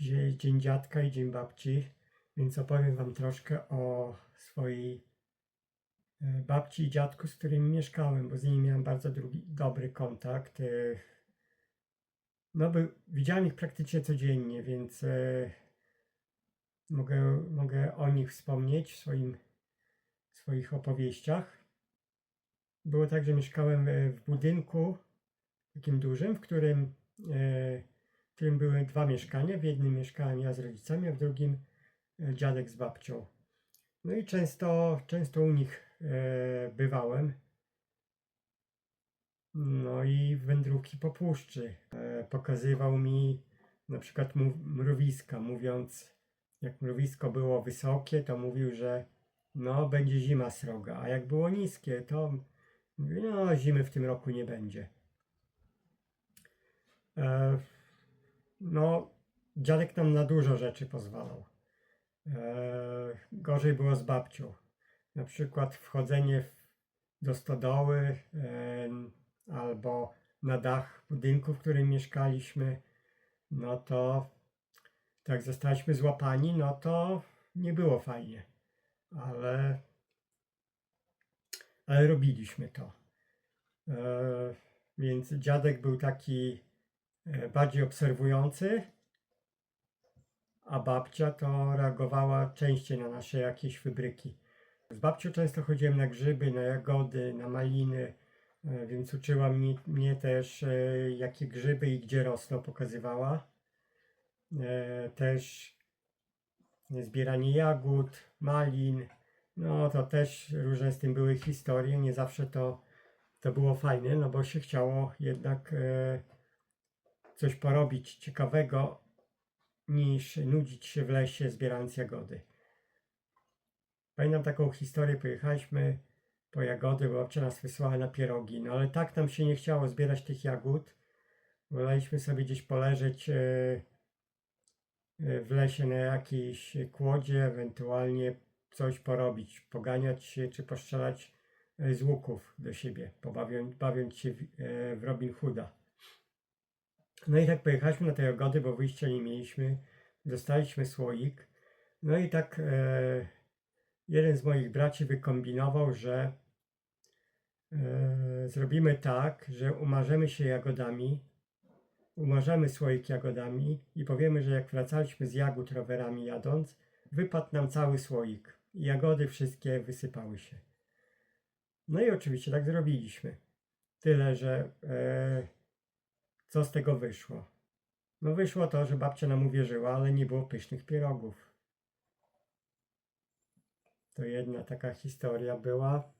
Dzień Dziadka i Dzień Babci, więc opowiem Wam troszkę o swojej e, babci i dziadku, z którymi mieszkałem, bo z nimi miałem bardzo drugi, dobry kontakt. e, No, by, widziałem ich praktycznie codziennie, więc e, mogę, mogę o nich wspomnieć w swoim, w swoich opowieściach. Było tak, że mieszkałem w budynku takim dużym, w którym, w którym były dwa mieszkania. W jednym mieszkałem ja z rodzicami, a w drugim e, dziadek z babcią. No i często, często u nich e, bywałem. No i wędrówki po puszczy. E, pokazywał mi na przykład mrowiska, mówiąc, jak mrowisko było wysokie, to mówił, że no będzie zima sroga, a jak było niskie, to no zimy w tym roku nie będzie. No, dziadek nam na dużo rzeczy pozwalał. E, gorzej było z babcią. Na przykład wchodzenie w, do stodoły em, albo na dach budynku, w którym mieszkaliśmy, no to tak zostaliśmy złapani, no to nie było fajnie, ale, ale robiliśmy to. E, więc dziadek był taki e, bardziej obserwujący, a babcia to reagowała częściej na nasze jakieś wybryki. Z babcią często chodziłem na grzyby, na jagody, na maliny, e, więc uczyła mnie, mnie też, e, jakie grzyby i gdzie rosną, pokazywała. E, Też zbieranie jagód, malin, no to też różne z tym były historie, nie zawsze to, to było fajne, no bo się chciało jednak e, coś porobić ciekawego, niż nudzić się w lesie zbierając jagody. Pamiętam taką historię, pojechaliśmy po jagody, bo babcia nas wysłała na pierogi, no ale tak nam się nie chciało zbierać tych jagód. Woleliśmy sobie gdzieś poleżeć e, e, w lesie na jakiejś kłodzie, ewentualnie coś porobić, poganiać się czy postrzelać e, z łuków do siebie, pobawiąc bawiąc się w, Robin Hooda. No i tak pojechaliśmy na te jagody, bo wyjścia nie mieliśmy. Dostaliśmy słoik. No i tak e, jeden z moich braci wykombinował, że e, zrobimy tak, że umarzemy się jagodami, umarzamy słoik jagodami i powiemy, że jak wracaliśmy z jagód rowerami jadąc, wypadł nam cały słoik. Jagody wszystkie wysypały się. No i oczywiście tak zrobiliśmy. Tyle, że e, co z tego wyszło? No wyszło to, że babcia nam uwierzyła, ale nie było pysznych pierogów. To jedna taka historia była.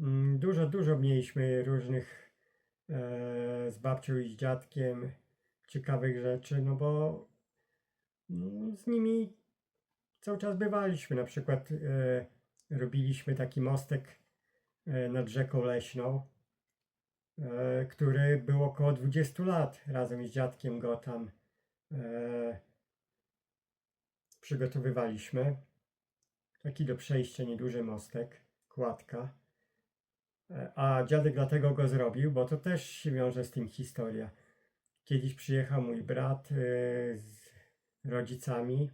Mm, Dużo, dużo mieliśmy różnych e, z babcią i z dziadkiem ciekawych rzeczy, no bo mm, z nimi cały czas bywaliśmy. Na przykład e, robiliśmy taki mostek e, nad rzeką Leśną który był około 20 lat. Razem z dziadkiem go tam e, przygotowywaliśmy. Taki do przejścia nieduży mostek, kładka. E, a dziadek dlatego go zrobił, bo to też się wiąże z tym historia. Kiedyś przyjechał mój brat e, z rodzicami.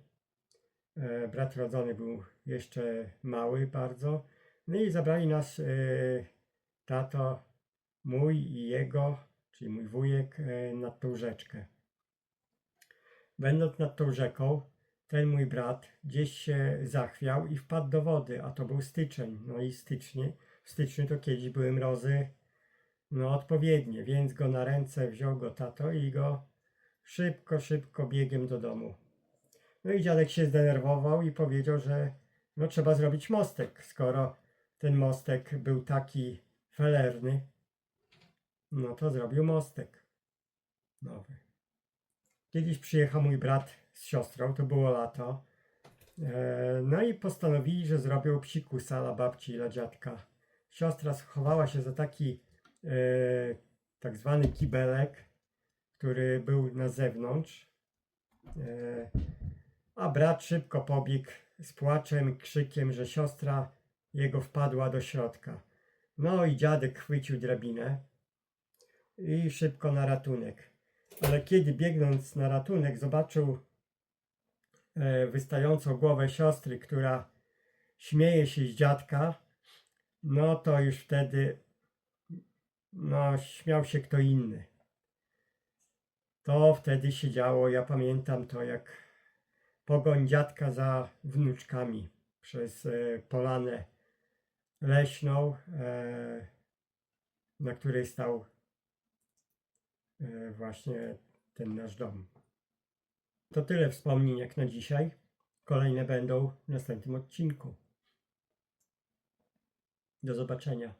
E, brat rodzony był jeszcze mały bardzo. No i zabrali nas e, tato, mój i jego, czyli mój wujek, e, nad tą rzeczkę. Będąc nad tą rzeką, ten mój brat gdzieś się zachwiał i wpadł do wody, a to był styczeń. No i stycznie, w styczniu to kiedyś były mrozy, no odpowiednie, więc go na ręce wziął go tato i go szybko, szybko biegiem do domu. No i dziadek się zdenerwował i powiedział, że no trzeba zrobić mostek, skoro ten mostek był taki felerny, no to zrobił mostek nowy. Kiedyś przyjechał mój brat z siostrą, to było lato. E, No i postanowili, że zrobią psikusa dla babci i dla dziadka. Siostra schowała się za taki e, tak zwany kibelek, który był na zewnątrz. E, a brat szybko pobiegł z płaczem, krzykiem, że siostra jego wpadła do środka. No i dziadek chwycił drabinę i szybko na ratunek. Ale kiedy biegnąc na ratunek zobaczył e, wystającą głowę siostry, która śmieje się z dziadka, no to już wtedy no, śmiał się kto inny. To wtedy się działo, ja pamiętam to jak pogoń dziadka za wnuczkami przez e, polanę leśną, e, na której stał właśnie ten nasz dom. To tyle wspomnień jak na dzisiaj. Kolejne będą w następnym odcinku. Do zobaczenia.